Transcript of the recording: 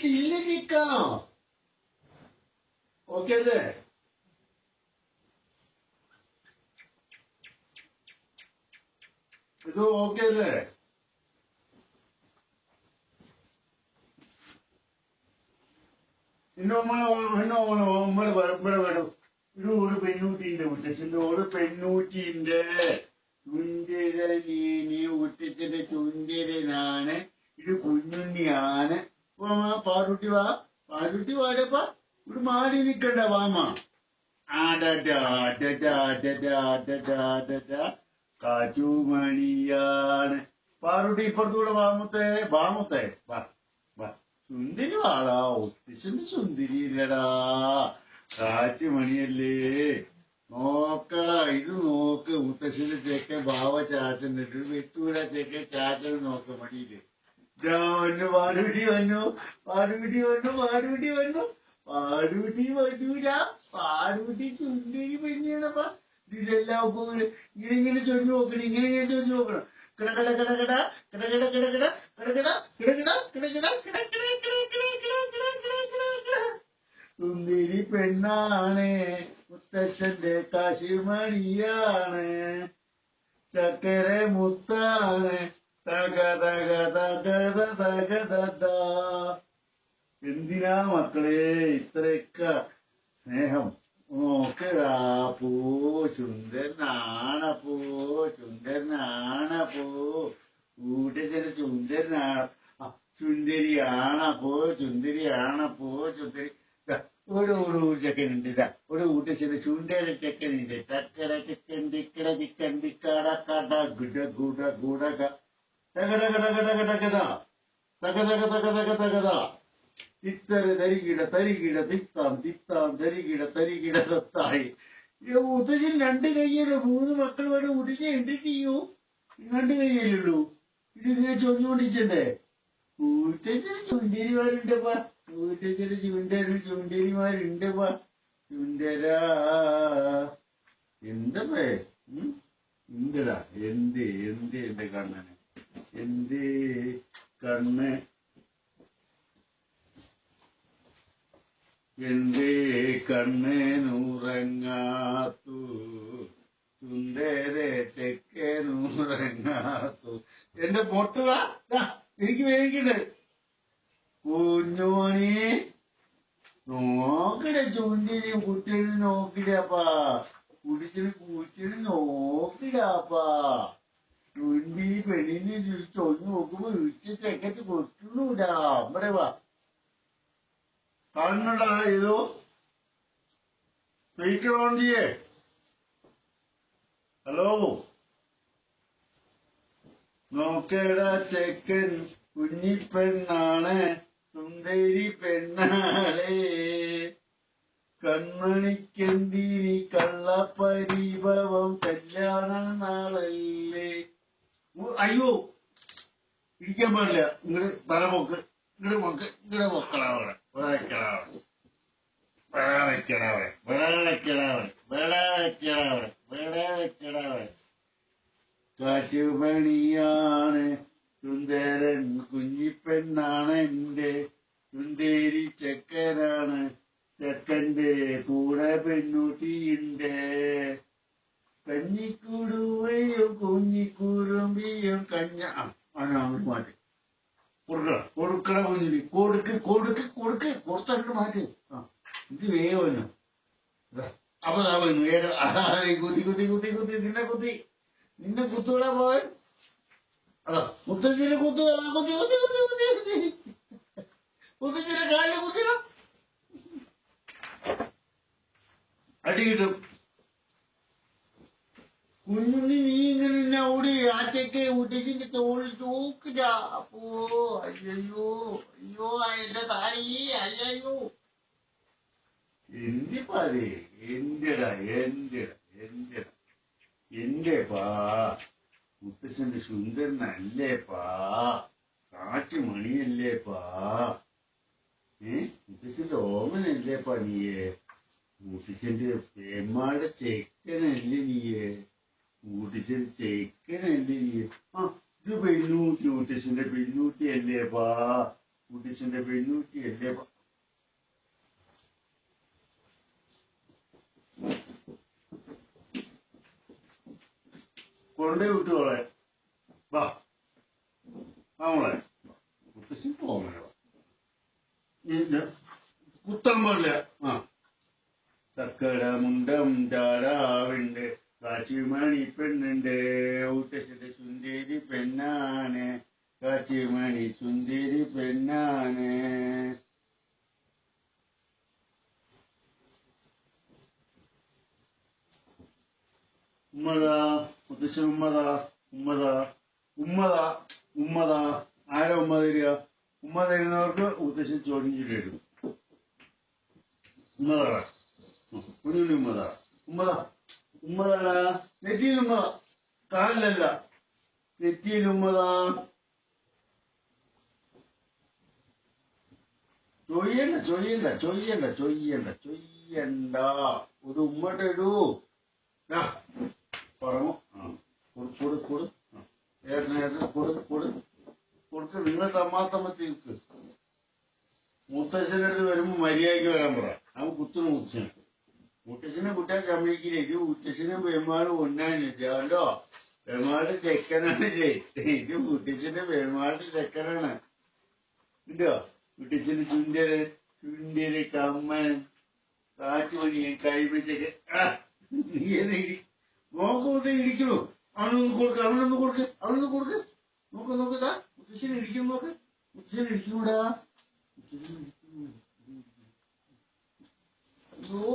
കില്ലിരിക്കണോ okay അല്ലേ? ഇത് okay അല്ലേ? ഇന്നോമ്മളെ നമ്മൾ ഇവിടെ വരും ഇത് ഒരു പെണ്ണൂറ്റിന്റെ മുത്തച്ഛന്റെ ഒരു പെണ്ണൂറ്റിന്റെ ചുന്തിരനീനി ഉറ്റച്ചന്റെ തുന്തിരനാണ് ഇത് കുഞ്ഞുണ്ണിയാണ്. വാ പാറുട്ടി വാ. പാറുട്ടി വാടപ്പ ഇവിടെ മാറി നിക്കണ്ട വാമ കാറ്റുമണിയാണ് പാറുട്ടി ഇപ്പുറത്തൂടെ വാമത്തെ വാമത്തെ വാ വാ സുന്ദരി വാടാ. ഒത്തിശന് സുന്ദരി ഇല്ലടാ. കാറ്റുമണിയല്ലേ നോക്ക ഇത് നോക്ക്. മുത്തശ്ശിന്റെ ചെക്ക ഭാവ ഇട്ട് വെത്തൂര ചേക്കെ ചാറ്റൽ നോക്ക മടിയിൽ. ഇതാ വന്നു പാടുപിടി വന്നു പാടുപിടി വന്നു പാടുപിടി വന്നു പാടുപിടി വന്നൂല പാടുപിടി ചുണ്ടരി പെണ്ണാണപ്പാ ഇതിലെല്ലാം ഒപ്പം ഇങ്ങനെ ഇങ്ങനെ ചൊല്ലു നോക്കണം ഇങ്ങനെ ഇങ്ങനെ ചൊല്ലു നോക്കണം കിടകട കിടകട കിടകട കിടകട കിടകട കിടകട കിടകട കിടകട പെണ്ണാണ് മുത്തച്ഛന്റെ കാശിമണിയാണ് ചക്കര മുത്താണ് എന്തിനാ മക്കളെ ഇത്രയൊക്കെ സ്നേഹം? നോക്കടാ പോ ചുണ്ടനാണപ്പോ ചുണ്ടനാണപ്പോ കൂട്ടത്തിന് ചുണ്ടനാണ് ചുന്ദരിയാണപ്പോ ചുന്ദരിയാണപ്പോ ചുന്ദരി ഒരു ഒരു ചെക്കനുണ്ട് ഉണ്ട് ഒരു ഊട്ടച്ചിന് ചുണ്ടേര ചെക്കനുണ്ട്. ചക്കര ചിക്കൻ തിക്കട ചിക്കൻ തിക്കട കട ഗുഡ ഗുഡ ഗുഡക ഇത്തര തരികിട തരികിട തിത്താം തിത്താം തരികിട തരികിട തത്തായി. ഉദജൻ രണ്ട് കൈയല്ലോ മൂന്ന് മക്കൾ വരെ ഉദജ എന്തിട്ട് രണ്ട് കൈയല്ലുള്ളൂ ഇതിങ്ങനെ ചൊന്നുകൊണ്ടിരിച്ചണ്ടേ ഊറ്റച്ചന് ചുണ്ടേരിമാരുണ്ടപ്പാ ഊറ്റച്ചന് ചുണ്ടേരി ചുണ്ടേരിമാരുണ്ടപ്പാ ചുണ്ടരാ. എന്തപ്പേ? എന്തടാ? എന്ത് എന്ത് എന്റെ കണ്ണനെ? എന്ത് കണ്ണ്? എന്റെ കണ്ണനുറങ്ങാത്തു സുന്ദര ചെക്കനുറങ്ങാത്തു എന്റെ പൊട്ടുക എനിക്ക് വേഗിണ്ട്. കുഞ്ഞോണി നോക്കടെ ചുണ്ടിന് കുട്ടിന് നോക്കിടപ്പാ കുടിച്ചിന് കുട്ടിന് നോക്കിടാപ്പാ ചുണ്ടി പെണ്ണിനെ ചൊന്നു നോക്കുമ്പോ ഉച്ച ചെക്കത്ത് കൊട്ടുന്നൂടാ അമ്മടെ വാ. കാണുന്നുണ്ടാ ഏതോ? സ്പീക്കർ ഓൺ ചെയ്യേ ഹലോ നോക്കേടാ ചെക്കൻ കുഞ്ഞിപ്പെണ്ണാണ് സുന്ദരി പെണ്ണാളേ. കൺമണിക്കെന്തിനി കള്ളപരിഭവം കല്യാണ നാളല്ലേ അയ്യോ ഇരിക്കാൻ പാടില്ല. ഇങ്ങട് തല ഇങ്ങട് പോക്ക് ഇങ്ങട് പൊക്കളാവണം വേളക്കടാവണം വേളക്കടാവണം വേളക്കടാവണം വേളക്കടാവണം സുന്ദരൻ കുഞ്ഞിപ്പെണ്ണാണ് എന്റെ സുന്ദരി ചെക്കനാണ് ചെക്കന്റെ കൂടെ പെണ്ണുട്ടിയുണ്ട് കഞ്ഞിക്കുടുവയും മാറ്റി. ഇത് വേവന്നു അപ്പൊ ദാ വന്നു ഏട ആരെ കുത്തി കുത്തി കുത്തി കുത്തി നിന്നെ കുത്തി. നിന്നെ കുത്തുകളാ പോവൻ. അതാ മുത്തച്ഛനെ കുത്തു അതാ കുത്തി കുത്തി കുത്തി കുത്തി കുത്തി. മുത്തച്ഛനെ കാലിൽ കുത്തിനോ അടി കിട്ടും. കുഞ്ഞുണ്ണി നീ ഇങ്ങനെ എന്നെ ഓടി ആറ്റയ്ക്ക് ഉടിച്ചിന്റെ തോളിൽ തൂക്കില്ല അപ്പോ അയ്യോ അയ്യോ എന്റെ താരി എന്റെ പറയേ എന്റെടാ എന്റെടാ എന്റെടാ എന്റെ പാ മുത്തശ്ശന്റെ സുന്ദരനല്ലേ പാ കാച്ചു മണിയല്ലേ പാ ഏ മുത്തശ്ശന്റെ ഓമനല്ലേ പാ നീയേ. മുത്തശ്ശന്റെ പേമാടെ ചെക്കനല്ലേ നീയേ. മുത്തശ്ശൻ ചെക്കനല്ലേ നീയേ. ആ ഇത് പെണ്ണൂറ്റി മുത്തശ്ശന്റെ പെണ്ണൂറ്റി അല്ലേ പാ മുത്തശ്ശന്റെ പെണ്ണൂറ്റി അല്ലേ പാ കൊണ്ടേ വിട്ടുകളെ വാ. നമ്മളെ മുത്തശ്ശൻ പോകണോ കുത്തമ്പല്ല ആ. തക്കട മുണ്ടം ചാടാവുണ്ട് കാശിമണി പെണ്ണുണ്ട് ഊട്ടശ്ശന്റെ ചുന്തേരി പെണ്ണാണ് കാശിമണി ചുന്തേരി പെണ്ണാണ്. ഉമ്മതാ മുത്തശ്ശൻ ഉമ്മതാ ഉമ്മതാ ഉമ്മതാ ഉമ്മതാ ആരാ ഉമ്മ തരിക? ഉമ്മ തരുന്നവർക്ക് മുത്തശ്ശൻ ചോദ്യം ചെയ്തു ഉമ്മതാ കുഞ്ഞിന് ഉമ്മതാ. ഉമ്മതാ. ഉമ്മതാ നെറ്റിയിൽ ഉമ്മ കാലിലല്ല. നെറ്റിയിൽ ഉമ്മതാ. ചൊയ്യണ്ട ചൊയ്യണ്ട ചൊയ്യണ്ട ചൊയ്യണ്ട ചൊയ്യണ്ട ഒരു ഇടൂ. പറഞ്ഞു ആ കൊടു കൊടു കൊടു. ആ. ഏട്ടന് ഏട്ടന് കൊടു കൊടു. കൊടുക്ക് നിങ്ങൾ തമ്മാത്തമ്മ തീർക്ക്. മുത്തച്ഛന്റെ അടുത്ത് വരുമ്പോ മര്യാദയ്ക്ക് വരാൻ പറ. അവൻ കുത്തുന്നു മുത്തച്ഛന് മുത്തച്ഛനെ കുട്ടാൻ സമ്മതിക്കില്ല. മുത്തച്ഛനെ പെരുമാൾ ഒന്നാനില്ലോ പെരുമാളുടെ ചെക്കനാണ് ഇത്. മുത്തച്ഛന്റെ പെരുമാളുടെ ചെക്കനാണ്. ഉണ്ടോ മുത്തച്ഛന് ചുണ്ടര് ചുണ്ടര് കമ്മൻ കാറ്റുമണിയൻ കഴിവച്ചൊക്കെ നീ എന്നെ നോക്കുമ്പോ ഇരിക്കണു. అనుకోడుకు అరుణమ్మ కొడుకు అరుణ కొడుకు నొక్క నొక్కుదా చిన్న ఇడికి నొక్క చిన్న ఇడికి కూడా అయ్యో